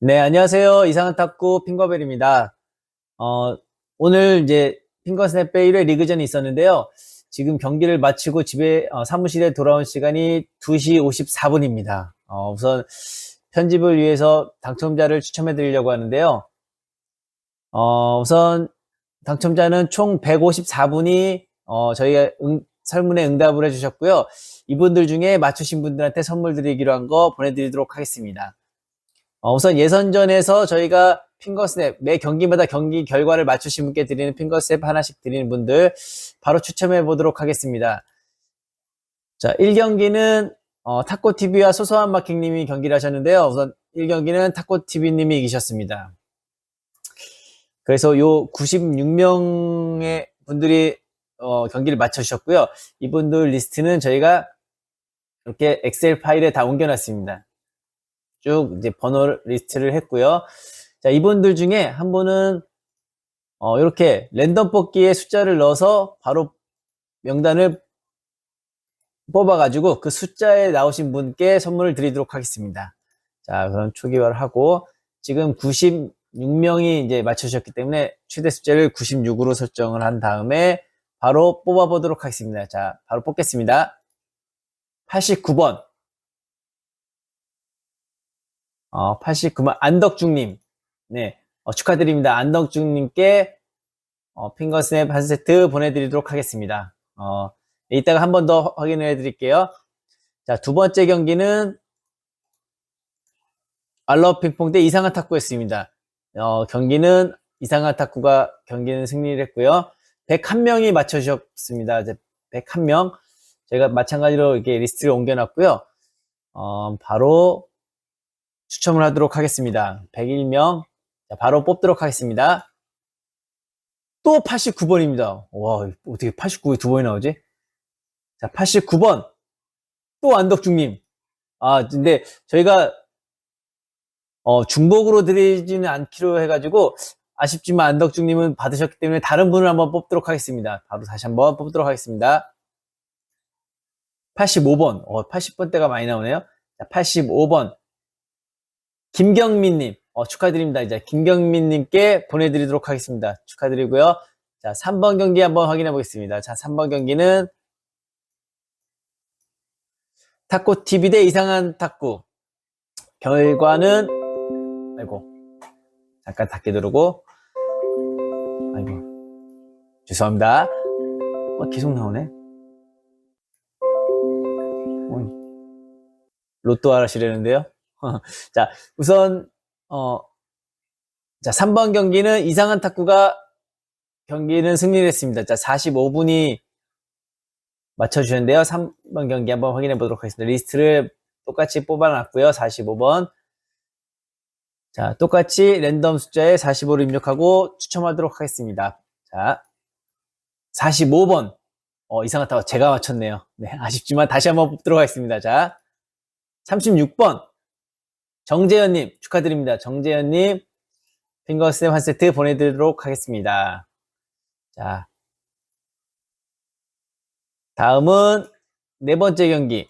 네, 안녕하세요. 이상한 탁구 핑거벨입니다. 어, 오늘 이제 핑거스냅배 1회 리그전이 있었는데요. 지금 경기를 마치고 집에, 어, 사무실에 돌아온 시간이 2시 54분입니다. 어, 우선 편집을 위해서 당첨자를 추첨해 드리려고 하는데요. 어, 우선 당첨자는 총 154분이, 어, 저희가 응- 설문에 응답을 해주셨고요. 이분들 중에 맞추신 분들한테 선물 드리기로 한 거 보내드리도록 하겠습니다. 어, 우선 예선전에서 저희가 핑거스냅 매 경기마다 경기 결과를 맞추신 분께 드리는 핑거스냅 하나씩 드리는 분들 바로 추첨해 보도록 하겠습니다. 자, 1경기는 어, 타코TV와 소소한 마킹님이 경기를 하셨는데요. 우선 1경기는 타코TV님이 이기셨습니다. 그래서 요 96명의 분들이 어, 경기를 마쳐주셨고요. 이분들 리스트는 저희가 이렇게 엑셀 파일에 다 옮겨놨습니다. 쭉 이제 번호 리스트를 했고요. 자, 이분들 중에 한 분은 어, 이렇게 랜덤 뽑기에 숫자를 넣어서 바로 명단을 뽑아가지고 그 숫자에 나오신 분께 선물을 드리도록 하겠습니다. 자, 그럼 초기화를 하고 지금 96명이 이제 맞춰주셨기 때문에 최대 숫자를 96으로 설정을 한 다음에 바로 뽑아보도록 하겠습니다. 자, 바로 뽑겠습니다. 89번. 어, 89번 안덕중님. 네, 어, 축하드립니다. 안덕중님께 어, 핑거스냅 한 세트 보내드리도록 하겠습니다. 어, 이따가 한 번 더 확인해 드릴게요. 자, 두 번째 경기는 알러 핑퐁 대 이상한 탁구였습니다. 어, 경기는 이상한 탁구가 경기는 승리를 했고요. 101명이 맞춰주셨습니다. 이제 101명. 제가 마찬가지로 이렇게 리스트를 옮겨놨고요. 어, 바로 추첨을 하도록 하겠습니다. 101명. 자, 바로 뽑도록 하겠습니다. 또 89번입니다. 와, 어떻게 89에 두 번이 나오지? 자, 89번. 또 안덕중님. 아, 근데 저희가, 어, 중복으로 드리지는 않기로 해가지고, 아쉽지만 안덕중님은 받으셨기 때문에 다른 분을 한번 뽑도록 하겠습니다. 바로 다시 한번 뽑도록 하겠습니다. 85번. 어, 80번대가 많이 나오네요. 자, 85번. 김경민님, 어, 축하드립니다. 이제 김경민님께 보내드리도록 하겠습니다. 축하드리고요. 자, 3번 경기 한번 확인해 보겠습니다. 자, 3번 경기는 탁구 TV 대 이상한 탁구. 결과는, 아이고, 잠깐 닫게 누르고, 아이고, 죄송합니다. 어, 계속 나오네. 로또 하시려는데요. 자, 우선, 어, 자, 3번 경기는 이상한 탁구가 경기는 승리를 했습니다. 자, 45분이 맞춰주셨는데요. 3번 경기 한번 확인해 보도록 하겠습니다. 리스트를 똑같이 뽑아놨고요. 45번. 자, 똑같이 랜덤 숫자에 45를 입력하고 추첨하도록 하겠습니다. 자, 45번. 어, 탁구 제가 맞췄네요. 네, 아쉽지만 다시 한번 뽑도록 하겠습니다. 자, 36번. 정재현님 축하드립니다. 정재현님 핑거스냅 한 세트 보내드리도록 하겠습니다. 자, 다음은 네 번째 경기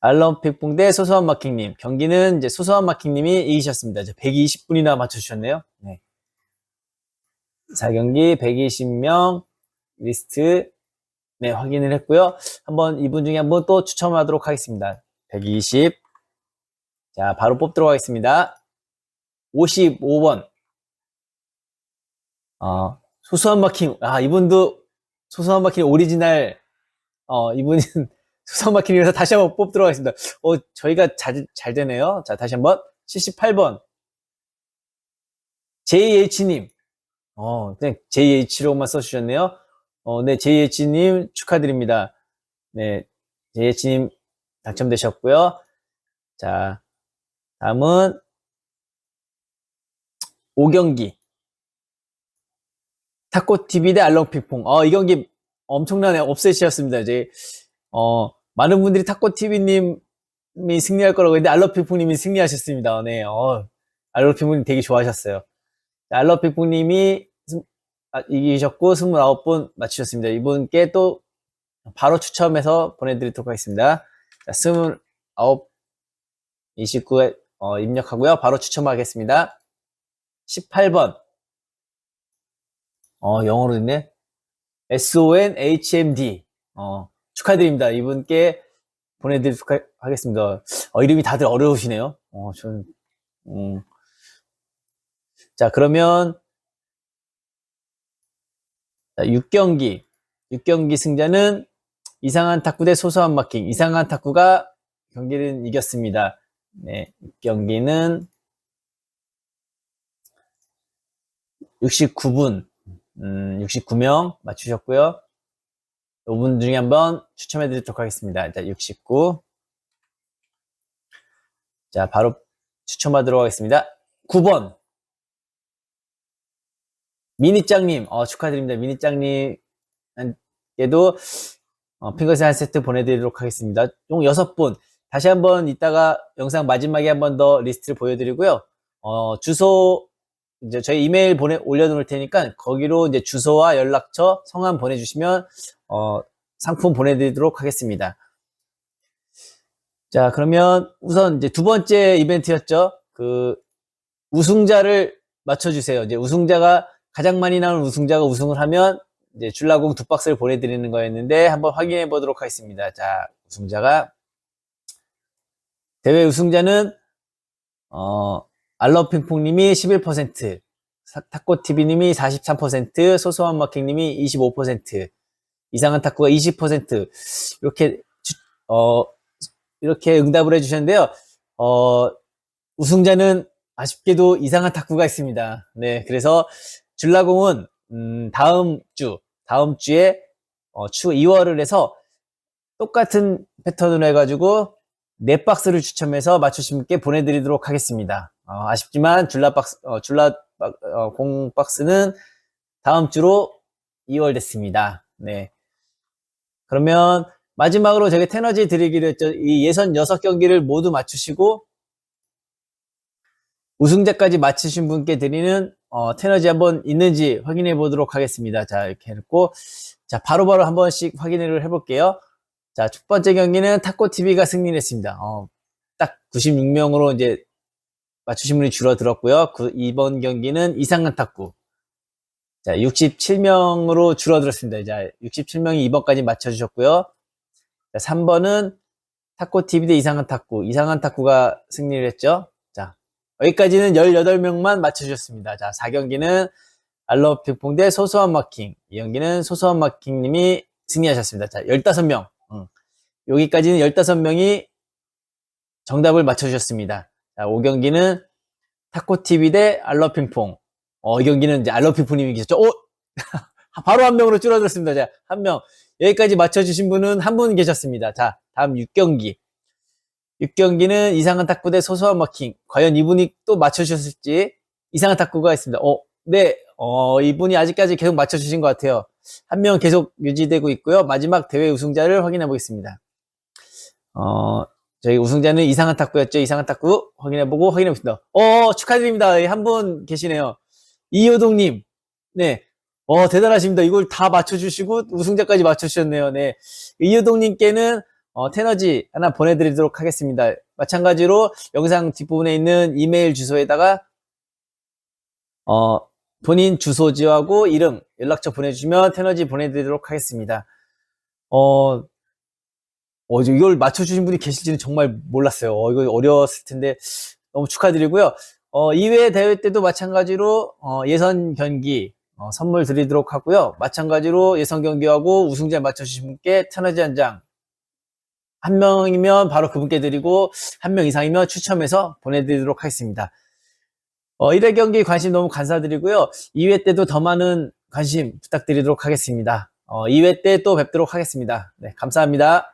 알럼픽봉 대 소소한 마킹님 경기는 이제 소소한 마킹님이 이기셨습니다. 이제 120분이나 맞춰주셨네요. 네. 4경기 120명 리스트 네 확인을 했고요. 한번 이분 중에 한번 또 추첨하도록 하겠습니다. 120 자, 바로 뽑도록 하겠습니다. 55번. 어, 소소한 마킹. 아, 이분도 소소한 마킹 오리지널, 어, 이분은 소소한 마킹이라서 다시 한번 뽑도록 하겠습니다. 어, 저희가 잘, 잘 되네요. 자, 다시 한번. 78번. JH님. 어, 그냥 JH로만 써주셨네요. 어, 네, JH님 축하드립니다. 네, JH님 당첨되셨고요. 자, 다음은 5경기 타코TV 대 알롱핑퐁 어, 이 경기 엄청난 업셋이었습니다. 이제 어, 많은 분들이 타코TV님이 승리할 거라고 했는데 알롱핑퐁님이 승리하셨습니다. 네, 어, 알롱핑퐁님 되게 좋아하셨어요. 알롱핑퐁님이 아, 이기셨고 29분 맞추셨습니다. 이분께 또 바로 추첨해서 보내드리도록 하겠습니다. 자, 29, 29에 어, 입력하고요. 바로 추첨하겠습니다. 18번. 어, 영어로 있네. SONHMD. 어, 축하드립니다. 이분께 보내드리도록 하- 하겠습니다. 어, 이름이 다들 어려우시네요. 어, 전, 음. 자, 그러면, 자, 6경기. 6경기 승자는 이상한 탁구 대 소소한 마킹. 이상한 탁구가 경기를 이겼습니다. 네, 6경기는 69분, 음, 69명 맞추셨고요. 5분 중에 한번 추첨해 드리도록 하겠습니다. 자, 69. 자, 바로 추첨하도록 하겠습니다. 9번. 미니짱님, 어, 축하드립니다. 미니짱님께도, 어, 핑거스 한 세트 보내드리도록 하겠습니다. 총 6분. 다시 한번 이따가 영상 마지막에 한 번 더 리스트를 보여드리고요. 어, 주소, 이제 저희 이메일 보내, 올려놓을 테니까 거기로 이제 주소와 연락처, 성함 보내주시면, 어, 상품 보내드리도록 하겠습니다. 자, 그러면 우선 이제 두 번째 이벤트였죠. 그, 우승자를 맞춰주세요. 이제 우승자가, 가장 많이 나온 우승자가 우승을 하면, 이제 줄라공 두 박스를 보내드리는 거였는데, 한번 확인해 보도록 하겠습니다. 자, 우승자가, 대회 우승자는, 어, 알러핑퐁님이 11%, 탁구TV님이 43%, 소소한 마킹님이 25%, 이상한 탁구가 20%, 이렇게, 주- 어, 이렇게 응답을 해주셨는데요. 어, 우승자는 아쉽게도 이상한 탁구가 있습니다. 네, 그래서 줄라공은, 음, 다음 주, 다음 주에, 어, 추 2월을 해서 똑같은 패턴으로 해가지고, 네 박스를 추첨해서 맞추신 분께 보내드리도록 하겠습니다. 어, 아쉽지만 줄라 박스, 어, 줄라 박- 어, 공 박스는 다음 주로 2월 됐습니다. 네. 그러면 마지막으로 제가 테너지 드리기로 했죠. 이 예선 6경기를 모두 맞추시고 우승자까지 맞추신 분께 드리는 어, 테너지 한번 있는지 확인해 보도록 하겠습니다. 자, 이렇게 해놓고 자, 바로바로 한 번씩 확인을 해볼게요. 자, 첫 번째 경기는 탁구TV가 승리를 했습니다. 어, 딱 96명으로 이제 맞추신 분이 줄어들었고요. 그, 이번 경기는 이상한 탁구. 자, 67명으로 줄어들었습니다. 이제 67명이 2번까지 맞춰주셨고요. 자, 3번은 탁구TV 대 이상한 탁구. 이상한 탁구가 승리를 했죠. 자, 여기까지는 18명만 맞춰주셨습니다. 자, 4경기는 알로 핑퐁 대 소소한 마킹. 이 경기는 소소한 마킹님이 승리하셨습니다. 자, 15명. 음. 여기까지는 15명이 정답을 맞춰주셨습니다. 자, 5경기는 타코TV 대 알러핑퐁. 어, 이 경기는 이제 알러핑퐁님이 계셨죠? 오! 바로 한 명으로 줄어들었습니다. 자, 한 명. 여기까지 맞춰주신 분은 한 분 계셨습니다. 자, 다음 6경기. 6경기는 이상한 탁구 대 소소한 마킹. 과연 이분이 또 맞춰주셨을지 이상한 탁구가 있습니다. 어, 네, 어, 이분이 아직까지 계속 맞춰주신 것 같아요. 한 명 계속 유지되고 있고요. 마지막 대회 우승자를 확인해 보겠습니다. 어, 저희 우승자는 이상한 탁구였죠. 이상한 탁구 확인해보고 확인해보겠습니다. 어, 축하드립니다. 한분 계시네요. 이효동님. 네. 어, 대단하십니다. 이걸 다 맞춰주시고 우승자까지 맞춰주셨네요. 네. 이효동님께는 어, 테너지 하나 보내드리도록 하겠습니다. 마찬가지로 영상 뒷부분에 있는 이메일 주소에다가 어, 본인 주소지하고 이름, 연락처 보내주시면 테너지 보내드리도록 하겠습니다. 어, 어, 이걸 맞춰주신 분이 계실지는 정말 몰랐어요. 어, 이거 어려웠을 텐데 너무 축하드리고요. 어, 이외 대회 때도 마찬가지로 어, 예선 경기 어, 선물 드리도록 하고요. 마찬가지로 예선 경기하고 우승자 맞춰주신 분께 테너지 한 장. 한 명이면 바로 그분께 드리고 한 명 이상이면 추첨해서 보내드리도록 하겠습니다. 어, 1회 경기 관심 너무 감사드리고요. 2회 때도 더 많은 관심 부탁드리도록 하겠습니다. 어, 2회 때 또 뵙도록 하겠습니다. 네, 감사합니다.